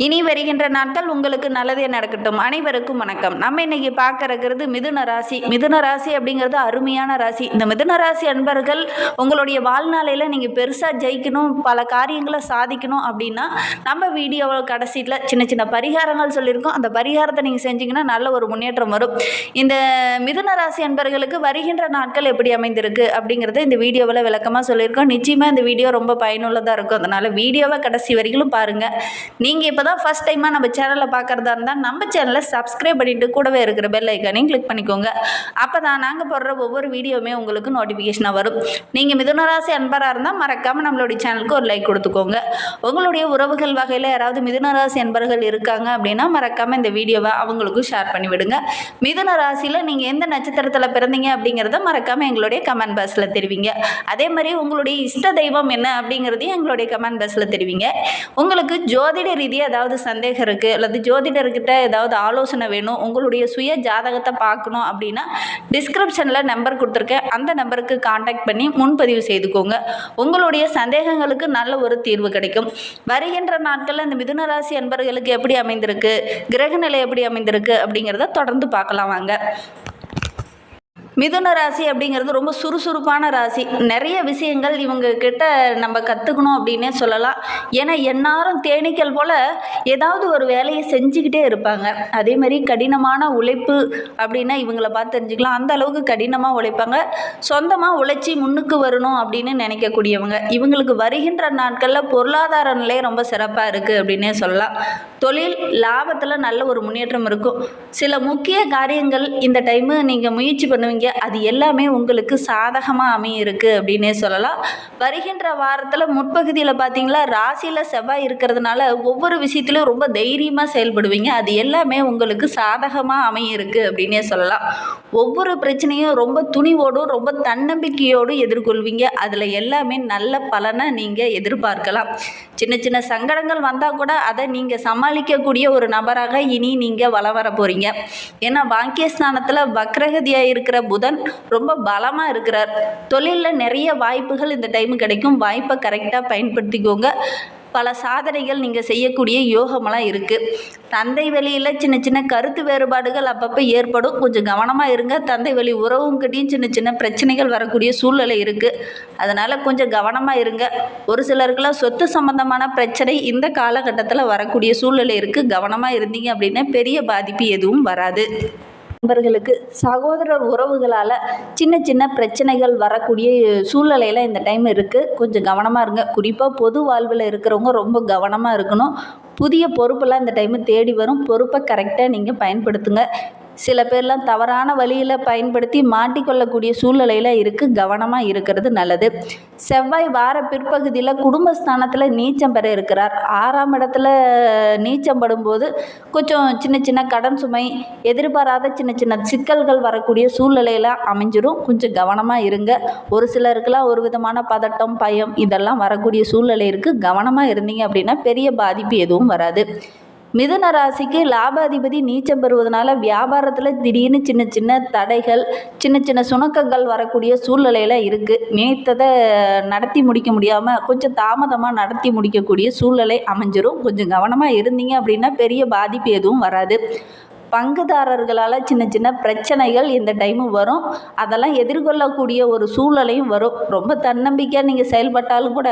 இனி வருகின்ற நாட்கள் உங்களுக்கு நல்லதே நடக்கட்டும். அனைவருக்கும் வணக்கம். நம்ம இன்னைக்கு பார்க்கறது மிதுன ராசி. மிதுன ராசி அப்படிங்கிறது அருமையான ராசி. இந்த மிதுன ராசி அன்பர்கள் உங்களுடைய வாழ்நாளையில் நீங்கள் பெருசாக ஜெயிக்கணும் பல காரியங்களை சாதிக்கணும் அப்படின்னா நம்ம வீடியோ கடைசியில் சின்ன சின்ன பரிகாரங்கள் சொல்லியிருக்கோம். அந்த பரிகாரத்தை நீங்கள் செஞ்சீங்கன்னா நல்ல ஒரு முன்னேற்றம் வரும். இந்த மிதுன ராசி அன்பர்களுக்கு வருகின்ற நாட்கள் எப்படி அமைந்திருக்கு அப்படிங்கிறத இந்த வீடியோவில் விளக்கமாக சொல்லியிருக்கோம். நிச்சயமாக இந்த வீடியோ ரொம்ப பயனுள்ளதாக இருக்கும். அதனால் வீடியோவை கடைசி வரைக்கும் பாருங்கள் நீங்கள் இப்போ தான் ஃபஸ்ட் டைமாக நம்ம சேனலை பார்க்குறதா இருந்தால் நம்ம சேனலை சப்ஸ்கிரைப் பண்ணிட்டு கூடவே இருக்கிற பெல் ஐக்கானையும் கிளிக் பண்ணிக்கோங்க. அப்போ தான் நாங்கள் போடுற ஒவ்வொரு வீடியோவுமே உங்களுக்கு நோட்டிஃபிகேஷனாக வரும். நீங்கள் மிதுனராசி அன்பராக இருந்தால் மறக்காமல் நம்மளுடைய சேனலுக்கு ஒரு லைக் கொடுத்துக்கோங்க. உங்களுடைய உறவுகள் வகையில் யாராவது மிதுனராசி அன்பர்கள் இருக்காங்க அப்படின்னா மறக்காமல் இந்த வீடியோவை அவங்களுக்கும் ஷேர் பண்ணி விடுங்க. மிதுன ராசியில் நீங்கள் எந்த நட்சத்திரத்தில் பிறந்தீங்க அப்படிங்கிறத மறக்காமல் எங்களுடைய கமெண்ட் பாக்ஸில் தெரிவிங்க. அதே மாதிரி உங்களுடைய இஷ்ட தெய்வம் என்ன அப்படிங்கிறதையும் எங்களுடைய கமெண்ட் பாக்ஸில் தெரிவிங்க. உங்களுக்கு ஜோதிட ரீதியாக ஏதாவது சந்தேகம் இருக்குது அல்லது ஜோதிடர்கிட்ட ஏதாவது ஆலோசனை வேணும் உங்களுடைய சுய ஜாதகத்தை பார்க்கணும் அப்படின்னா டிஸ்கிரிப்ஷனில் நம்பர் கொடுத்துருக்கேன். அந்த நம்பருக்கு காண்டாக்ட் பண்ணி முன்பதிவு செய்துக்கோங்க. உங்களுடைய சந்தேகங்களுக்கு நல்ல ஒரு தீர்வு கிடைக்கும். வருகின்ற நாட்களில் இந்த மிதுன ராசி அன்பர்களுக்கு எப்படி அமைந்திருக்கு கிரகநிலை எப்படி அமைந்திருக்கு அப்படிங்கிறத தொடர்ந்து பார்க்கலாம் வாங்க. மிதுன ராசி அப்படிங்கிறது ரொம்ப சுறுசுறுப்பான ராசி. நிறைய விஷயங்கள் இவங்க கிட்ட நம்ம கற்றுக்கணும் அப்படின்னே சொல்லலாம். ஏன்னா எந்நேரம் தேனீக்கள் போல் ஏதாவது ஒரு வேலையை செஞ்சுக்கிட்டே இருப்பாங்க. அதே மாதிரி கடினமான உழைப்பு அப்படின்னா இவங்கள பார்த்து தெரிஞ்சுக்கலாம். அந்த அளவுக்கு கடினமாக உழைப்பாங்க. சொந்தமாக உழைச்சி முன்னுக்கு வரணும் அப்படின்னு நினைக்கக்கூடியவங்க. இவங்களுக்கு வருகின்ற நாட்களில் பொருளாதார நிலை ரொம்ப சிறப்பாக இருக்குது அப்படின்னே சொல்லலாம். தொழில் லாபத்தில் நல்ல ஒரு முன்னேற்றம் இருக்கும். சில முக்கிய காரியங்கள் இந்த டைமு நீங்கள் முயற்சி பண்ணுவீங்க. அது எல்லாமே உங்களுக்கு சாதகமாக அமையிருக்கு அப்படின்னே சொல்லலாம். வருகின்ற வாரத்தில் முற்பகுதியில் பார்த்தீங்களா ராசியில் செவ்வாய் இருக்கிறதுனால ஒவ்வொரு விஷயத்திலும் ரொம்ப தைரியமாக செயல்படுவீங்க. அது எல்லாமே உங்களுக்கு சாதகமாக அமையிருக்கு அப்படின்னே சொல்லலாம். ஒவ்வொரு பிரச்சனையும் ரொம்ப துணிவோடும் ரொம்ப தன்னம்பிக்கையோடும் எதிர்கொள்வீங்க. அதில் எல்லாமே நல்ல பலனை நீங்கள் எதிர்பார்க்கலாம். சின்ன சின்ன சங்கடங்கள் வந்தால் கூட அதை நீங்கள் சமாளிக்கக்கூடிய ஒரு நபராக இனி நீங்கள் வளம் வர போகிறீங்க ஏன்னா பாக்கியஸ்தானத்தில் வக்ரகதியாக இருக்கிற புதன் ரொம்ப பலமாக இருக்கிறார். தொழிலில் நிறைய வாய்ப்புகள் இந்த டைம் கிடைக்கும். வாய்ப்பை கரெக்டாக பயன்படுத்திக்கோங்க. பல சாதனைகள் நீங்கள் செய்யக்கூடிய யோகமெல்லாம் இருக்குது தந்தை வழியில் சின்ன சின்ன கருத்து வேறுபாடுகள் அப்பப்போ ஏற்படும். கொஞ்சம் கவனமாக இருங்க. தந்தை வழி உறவுங்கிட்டையும் சின்ன சின்ன பிரச்சனைகள் வரக்கூடிய சூழ்நிலை இருக்குது அதனால் கொஞ்சம் கவனமாக இருங்க. ஒரு சிலருக்கெல்லாம் சொத்து சம்பந்தமான பிரச்சனை இந்த காலகட்டத்தில் வரக்கூடிய சூழ்நிலை இருக்குது கவனமாக இருந்தீங்க அப்படின்னா பெரிய பாதிப்பு எதுவும் வராது. நண்பர்களுக்கு சகோதரர் உறவுகளால் சின்ன சின்ன பிரச்சனைகள் வரக்கூடிய சூழ்நிலையில் இந்த டைம் இருக்குது கொஞ்சம் கவனமாக இருங்க. குறிப்பாக பொது வாழ்வில் இருக்கிறவங்க ரொம்ப கவனமாக இருக்கணும். புதிய பொறுப்பெல்லாம் இந்த டைமு தேடி வரும். பொறுப்பை கரெக்டாக நீங்கள் பயன்படுத்துங்க. சில பேர்லாம் தவறான வழியில் பயன்படுத்தி மாட்டிக்கொள்ளக்கூடிய சூழ்நிலையில் இருக்குது கவனமாக இருக்கிறது நல்லது. செவ்வாய் வார பிற்பகுதியில் குடும்பஸ்தானத்தில் நீச்சம் பெற இருக்கிறார். ஆறாம் இடத்துல நீச்சம் படும்போது கொஞ்சம் சின்ன சின்ன கடன் சுமை எதிர்பாராத சின்ன சின்ன சிக்கல்கள் வரக்கூடிய சூழ்நிலையில் அமைஞ்சிரும். கொஞ்சம் கவனமாக இருங்க. ஒரு சிலருக்கெல்லாம் ஒரு விதமான பதட்டம் பயம் இதெல்லாம் வரக்கூடிய சூழ்நிலை இருக்குது கவனமாக இருந்தீங்க அப்படின்னா பெரிய பாதிப்பு எதுவும் வராது. மிதுன ராசிக்கு லாபாதிபதி நீச்சம் பெறுவதனால வியாபாரத்தில் திடீர்னு சின்ன சின்ன தடைகள் சின்ன சின்ன சுணக்கங்கள் வரக்கூடிய சூழ்நிலையில் இருக்குது நினைத்ததை நடத்தி முடிக்க முடியாமல் கொஞ்சம் தாமதமாக நடத்தி முடிக்கக்கூடிய சூழ்நிலை அமைஞ்சிரும். கொஞ்சம் கவனமாக இருந்தீங்க அப்படின்னா பெரிய பாதிப்பு எதுவும் வராது. பங்குதாரர்களால் சின்ன சின்ன பிரச்சனைகள் இந்த டைமு வரும். அதெல்லாம் எதிர்கொள்ளக்கூடிய ஒரு சூழ்நிலையும் வரும். ரொம்ப தன்னம்பிக்கையாக நீங்கள் செயல்பட்டாலும் கூட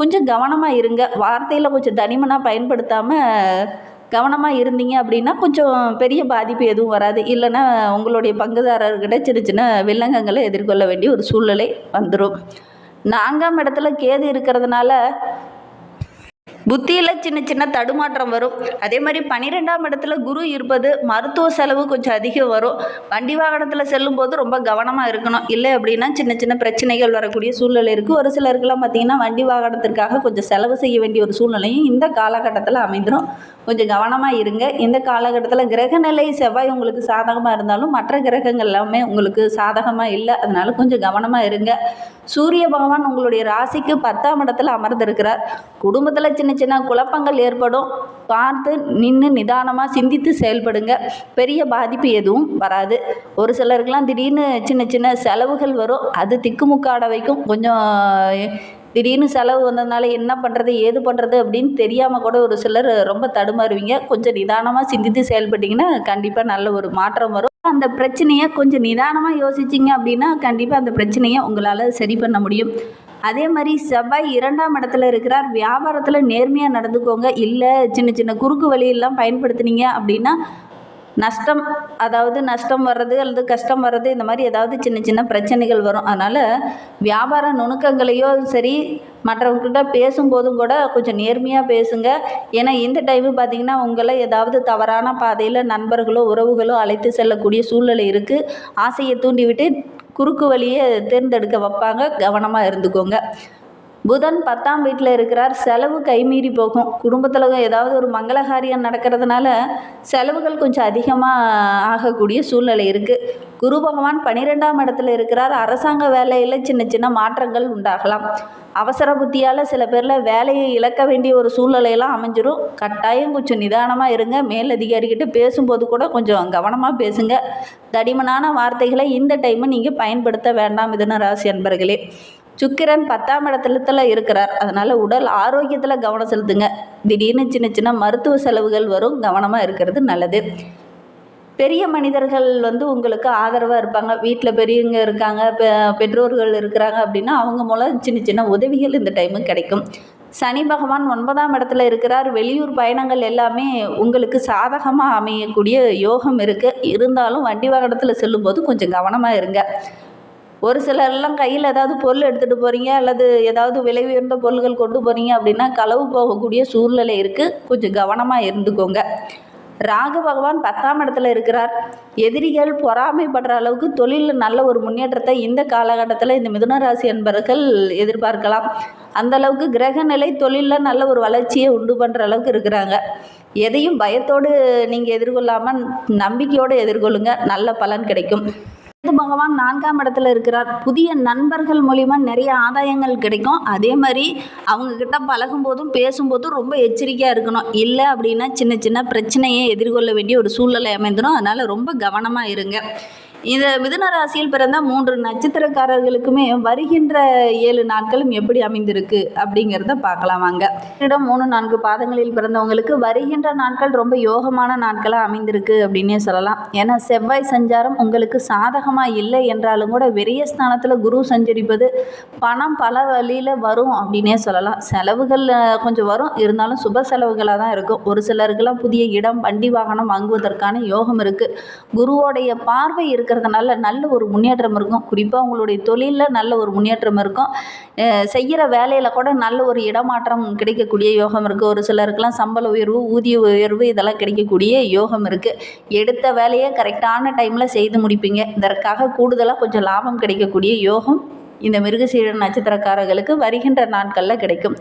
கொஞ்சம் கவனமாக இருங்க. வார்த்தையில் கொஞ்சம் தனிமனாக பயன்படுத்தாமல் கவனமாக இருந்தீங்க அப்படின்னா கொஞ்சம் பெரிய பாதிப்பு எதுவும் வராது. இல்லைன்னா உங்களுடைய பங்குதாரர்கிட்ட சின்ன சின்ன வில்லங்கங்களை எதிர்கொள்ள வேண்டிய ஒரு சூழ்நிலை வந்துடும் நான்காம் இடத்துல கேது இருக்கிறதுனால புத்தியில் சின்ன சின்ன தடுமாற்றம் வரும். அதே மாதிரி பன்னிரெண்டாம் இடத்துல குரு இருப்பது மருத்துவ செலவு கொஞ்சம் அதிகம் வரும். வண்டி வாகனத்தில் செல்லும் போது ரொம்ப கவனமாக இருக்கணும். இல்லை அப்படின்னா சின்ன சின்ன பிரச்சனைகள் வரக்கூடிய சூழ்நிலை இருக்குது ஒரு சிலருக்கெல்லாம் பார்த்திங்கன்னா வண்டி வாகனத்திற்காக கொஞ்சம் செலவு செய்ய வேண்டிய ஒரு சூழ்நிலையும் இந்த காலகட்டத்தில் அமைந்துடும் கொஞ்சம் கவனமாக இருங்க. இந்த காலகட்டத்தில் கிரகநிலை செவ்வாய் உங்களுக்கு சாதகமாக இருந்தாலும் மற்ற கிரகங்கள் எல்லாமே உங்களுக்கு சாதகமாக இல்லை. அதனால கொஞ்சம் கவனமாக இருங்க. சூரிய பகவான் உங்களுடைய ராசிக்கு பத்தாம் இடத்துல அமர்ந்திருக்கிறார். குடும்பத்தில் சின்ன சின்ன குழப்பங்கள் ஏற்படும். பார்த்து நின்று நிதானமாக சிந்தித்து செயல்படுங்க. பெரிய பாதிப்பு எதுவும் வராது. ஒரு சிலருக்கெலாம் திடீர்னு சின்ன சின்ன செலவுகள் வரும். அது திக்குமுக்காட வைக்கும். கொஞ்சம் திடீர்னு செலவு வந்ததுனால என்ன பண்ணுறது ஏது பண்ணுறது அப்படின்னு தெரியாமல் கூட ஒரு சிலர் ரொம்ப தடுமாறுவீங்க. கொஞ்சம் நிதானமாக சிந்தித்து செயல்பட்டிங்கன்னா கண்டிப்பாக நல்ல ஒரு மாற்றம் வரும். அந்த பிரச்சனையை கொஞ்சம் நிதானமாக யோசிச்சிங்க அப்படின்னா கண்டிப்பாக அந்த பிரச்சனையை உங்களால் சரி பண்ண முடியும். அதே மாதிரி செவ்வாய் இரண்டாம் இடத்துல இருக்கிறார். வியாபாரத்தில் நேர்மையாக நடந்துக்கோங்க. இல்லை சின்ன சின்ன குறுக்கு வழியெல்லாம் பயன்படுத்துனீங்க அப்படின்னா நஷ்டம் அதாவது நஷ்டம் வர்றது அல்லது கஷ்டம் வர்றது இந்த மாதிரி ஏதாவது சின்ன சின்ன பிரச்சனைகள் வரும். அதனால் வியாபார நுணுக்கங்களையோ சரி மற்றவங்கக்கிட்ட பேசும்போதும் கூட கொஞ்சம் நேர்மையாக பேசுங்க. ஏன்னா இந்த டைமு பார்த்தீங்கன்னா உங்களை ஏதாவது தவறான பாதையில் நண்பர்களோ உறவுகளோ அழைத்து செல்லக்கூடிய சூழ்நிலை இருக்குது ஆசையை தூண்டிவிட்டு குறுக்கு வழியை தேர்ந்தெடுக்க வைப்பாங்க. கவனமாக இருந்துக்கோங்க. புதன் பத்தாம் வீட்டில் இருக்கிறார். செலவு கைமீறி போகும். குடும்பத்தில் ஏதாவது ஒரு மங்களகாரியம் நடக்கிறதுனால செலவுகள் கொஞ்சம் அதிகமாக ஆகக்கூடிய சூழ்நிலை இருக்குது குரு பகவான் பன்னிரெண்டாம் இடத்துல இருக்கிறார். அரசாங்க வேலையில் சின்ன சின்ன மாற்றங்கள் உண்டாகலாம். அவசர புத்தியால் சில பேரில் வேலையை இழக்க வேண்டிய ஒரு சூழ்நிலையெல்லாம் அமைஞ்சிரும். கட்டாயம் கொஞ்சம் நிதானமாக இருங்க. மேலதிகாரிக்கிட்ட பேசும்போது கூட கொஞ்சம் கவனமாக பேசுங்க. தடிமனான வார்த்தைகளை இந்த டைமு நீங்கள் பயன்படுத்த வேண்டாம் மிதுன ராசி அன்பர்களே. சுக்கிரன் பத்தாம் இடத்துல இருக்கிறார். அதனால் உடல் ஆரோக்கியத்தில் கவனம் செலுத்துங்க. திடீர்னு சின்ன சின்ன மருத்துவ செலவுகள் வரும். கவனமாக இருக்கிறது நல்லது. பெரிய மனிதர்கள் வந்து உங்களுக்கு ஆதரவாக இருப்பாங்க. வீட்டில் பெரியவங்க இருக்காங்க பெ பெற்றோர்கள் இருக்கிறாங்க அப்படின்னா அவங்க மூலம் சின்ன சின்ன உதவிகள் இந்த டைமு கிடைக்கும். சனி பகவான் ஒன்பதாம் இடத்துல இருக்கிறார். வெளியூர் பயணங்கள் எல்லாமே உங்களுக்கு சாதகமாக அமையக்கூடிய யோகம் இருக்குது இருந்தாலும் வண்டி வாகனத்தில் செல்லும்போது கொஞ்சம் கவனமாக இருங்க. ஒரு சிலர்லாம் கையில் ஏதாவது பொருள் எடுத்துகிட்டு போகிறீங்க அல்லது ஏதாவது விலை உயர்ந்த பொருள்கள் கொண்டு போகிறீங்க அப்படின்னா களவு போகக்கூடிய சூழ்நிலை இருக்குது கொஞ்சம் கவனமாக இருந்துக்கோங்க. ராகு பகவான் பத்தாம் இடத்துல இருக்கிறார். எதிரிகள் பொறாமைப்படுற அளவுக்கு தொழிலில் நல்ல ஒரு முன்னேற்றத்தை இந்த காலகட்டத்தில் இந்த மிதுனராசி என்பவர்கள் எதிர்பார்க்கலாம். அந்த அளவுக்கு கிரக நிலை தொழிலில் நல்ல ஒரு வளர்ச்சியை உண்டு பண்ணுற அளவுக்கு இருக்கிறாங்க. எதையும் பயத்தோடு நீங்கள் எதிர்கொள்ளாமல் நம்பிக்கையோடு எதிர்கொள்ளுங்க. நல்ல பலன் கிடைக்கும். கேது பகவான் நான்காம் இடத்துல இருக்கிறார். புதிய நண்பர்கள் மூலிமா நிறைய ஆதாயங்கள் கிடைக்கும். அதே மாதிரி அவங்கக்கிட்ட பழகும்போதும் பேசும்போதும் ரொம்ப எச்சரிக்கையாக இருக்கணும். இல்லை அப்படின்னா சின்ன சின்ன பிரச்சனையை எதிர்கொள்ள வேண்டிய ஒரு சூழ்நிலை அமைந்துடும் அதனால் ரொம்ப கவனமாக இருங்க. இந்த மிதுன ராசியில் பிறந்த மூன்று நட்சத்திரக்காரர்களுக்குமே வருகின்ற ஏழு நாட்களும் எப்படி அமைந்திருக்கு அப்படிங்கிறத பார்க்கலாம் வாங்க. இடம் மூணு நான்கு பாதங்களில் பிறந்தவங்களுக்கு வருகின்ற நாட்கள் ரொம்ப யோகமான நாட்களாக அமைந்திருக்கு அப்படின்னே சொல்லலாம். ஏன்னா செவ்வாய் சஞ்சாரம் உங்களுக்கு சாதகமாக இல்லை என்றாலும் கூட விரயஸ்தானத்தில் குரு சஞ்சரிப்பது பணம் பல வழியில் வரும் அப்படின்னே சொல்லலாம். செலவுகள் கொஞ்சம் வரும். இருந்தாலும் சுப செலவுகளாக தான் இருக்கும். ஒரு சிலருக்கெல்லாம் புதிய இடம் வண்டி வாகனம் வாங்குவதற்கான யோகம் இருக்குது குருவோடைய பார்வை இருக்கிறதுனால நல்ல ஒரு முன்னேற்றம் இருக்கும். குறிப்பாக உங்களுடைய தொழிலில் நல்ல ஒரு முன்னேற்றம் இருக்கும். செய்கிற வேலையில் கூட நல்ல ஒரு இடமாற்றம் கிடைக்கக்கூடிய யோகம் இருக்குது ஒரு சிலருக்கெல்லாம் சம்பள உயர்வு ஊதிய உயர்வு இதெல்லாம் கிடைக்கக்கூடிய யோகம் இருக்குது எடுத்த வேலையை கரெக்டான டைமில் செய்து முடிப்பீங்க. இதற்காக கூடுதலாக கொஞ்சம் லாபம் கிடைக்கக்கூடிய யோகம் இந்த மிருகசீர நட்சத்திரக்காரர்களுக்கு வருகின்ற நாட்களில் கிடைக்கும்.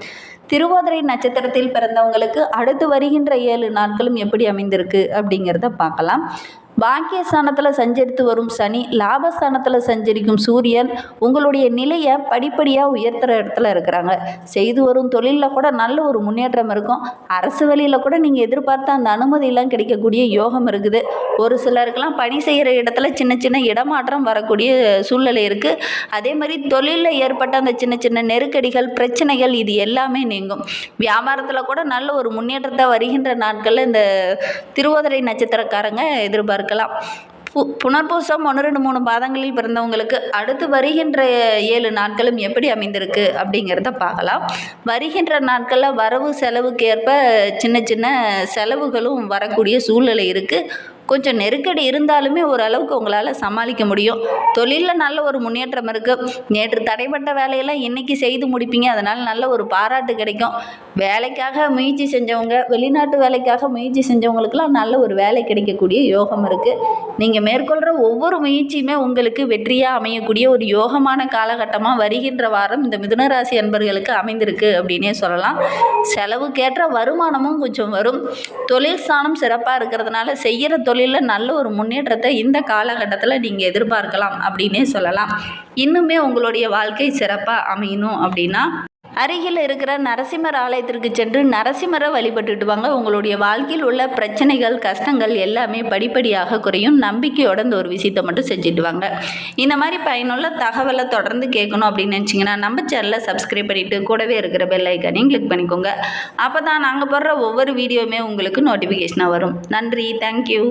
திருவோதரை நட்சத்திரத்தில் பிறந்தவங்களுக்கு அடுத்து வருகின்ற ஏழு நாட்களும் எப்படி அமைந்திருக்கு அப்படிங்கிறத பார்க்கலாம். பாக்கியஸ்தானத்தில் சஞ்சரித்து வரும் சனி லாபஸ்தானத்தில் சஞ்சரிக்கும் சூரியன் உங்களுடைய நிலையை படிப்படியாக உயர்த்துற இடத்துல இருக்கிறாங்க. செய்து வரும் தொழிலில் கூட நல்ல ஒரு முன்னேற்றம் இருக்கும். அரசு வழியில் கூட நீங்கள் எதிர்பார்த்த அந்த அனுமதியெல்லாம் கிடைக்கக்கூடிய யோகம் இருக்குது. ஒரு சிலருக்கெல்லாம் பணி செய்கிற இடத்துல சின்ன சின்ன இடமாற்றம் வரக்கூடிய சூழ்நிலை இருக்குது அதே மாதிரி தொழிலில் ஏற்பட்ட அந்த சின்ன சின்ன நெருக்கடிகள் பிரச்சனைகள் இது எல்லாமே நீங்கும். வியாபாரத்தில் கூட நல்ல ஒரு முன்னேற்றத்தை வருகின்ற நாட்களில் இந்த திருவோதரை நட்சத்திரக்காரங்க எதிர்பார்க்க எதிர்பார்க்கலாம் பு புனர்பூசம் ஒன்று ரெண்டு மூணு பாதங்களில் பிறந்தவங்களுக்கு அடுத்து வருகின்ற ஏழு நாட்களும் எப்படி அமைந்திருக்கு அப்படிங்கிறத பார்க்கலாம். வருகின்ற நாட்களில் வரவு செலவுக்கு ஏற்ப சின்ன சின்ன செலவுகளும் வரக்கூடிய சூழ்நிலை இருக்குது கொஞ்சம் நெருக்கடி இருந்தாலுமே ஓரளவுக்கு உங்களால் சமாளிக்க முடியும். தொழிலில் நல்ல ஒரு முன்னேற்றம் இருக்குது நேற்று தடைப்பட்ட வேலையெல்லாம் இன்றைக்கி செய்து முடிப்பீங்க. அதனால் நல்ல ஒரு பாராட்டு கிடைக்கும். வேலைக்காக முயற்சி செஞ்சவங்க வெளிநாட்டு வேலைக்காக முயற்சி செஞ்சவங்களுக்கெல்லாம் நல்ல ஒரு வேலை கிடைக்கக்கூடிய யோகம் இருக்குது நீங்கள் மேற்கொள்கிற ஒவ்வொரு முயற்சியுமே உங்களுக்கு வெற்றியாக அமையக்கூடிய ஒரு யோகமான காலகட்டமாக வருகின்ற வாரம் இந்த மிதுனராசி அன்பர்களுக்கு அமைந்திருக்கு அப்படின்னே சொல்லலாம். செலவுக்கேற்ற வருமானமும் கொஞ்சம் வரும். தொழில் ஸ்தானம் சிறப்பாக இருக்கிறதுனால செய்கிற தொழில் தொழிலில் நல்ல ஒரு முன்னேற்றத்தை இந்த காலகட்டத்தில் நீங்கள் எதிர்பார்க்கலாம் அப்படின்னே சொல்லலாம். இன்னுமே உங்களுடைய வாழ்க்கை சிறப்பாக அமையணும் அப்படின்னா அருகில் இருக்கிற நரசிம்மர் ஆலயத்திற்கு சென்று நரசிம்மரை வழிபட்டுட்டு வாங்க உங்களுடைய வாழ்க்கையில் உள்ள பிரச்சனைகள் கஷ்டங்கள் எல்லாமே படிப்படியாக குறையும். நம்பிக்கையோட இந்த ஒரு விஷயத்தை மட்டும் செஞ்சுட்டு வாங்க இந்த மாதிரி பயனுள்ள தகவலை தொடர்ந்து கேட்கணும் அப்படின்னு நினச்சிங்கன்னா நம்ம சேனலை சப்ஸ்கிரைப் பண்ணிவிட்டு கூடவே இருக்கிற பெல் ஐக்கானையும் கிளிக் பண்ணிக்கோங்க. அப்போ தான் நாங்கள் போடுற ஒவ்வொரு வீடியோவுமே உங்களுக்கு நோட்டிஃபிகேஷனாக வரும். நன்றி. தேங்க்யூ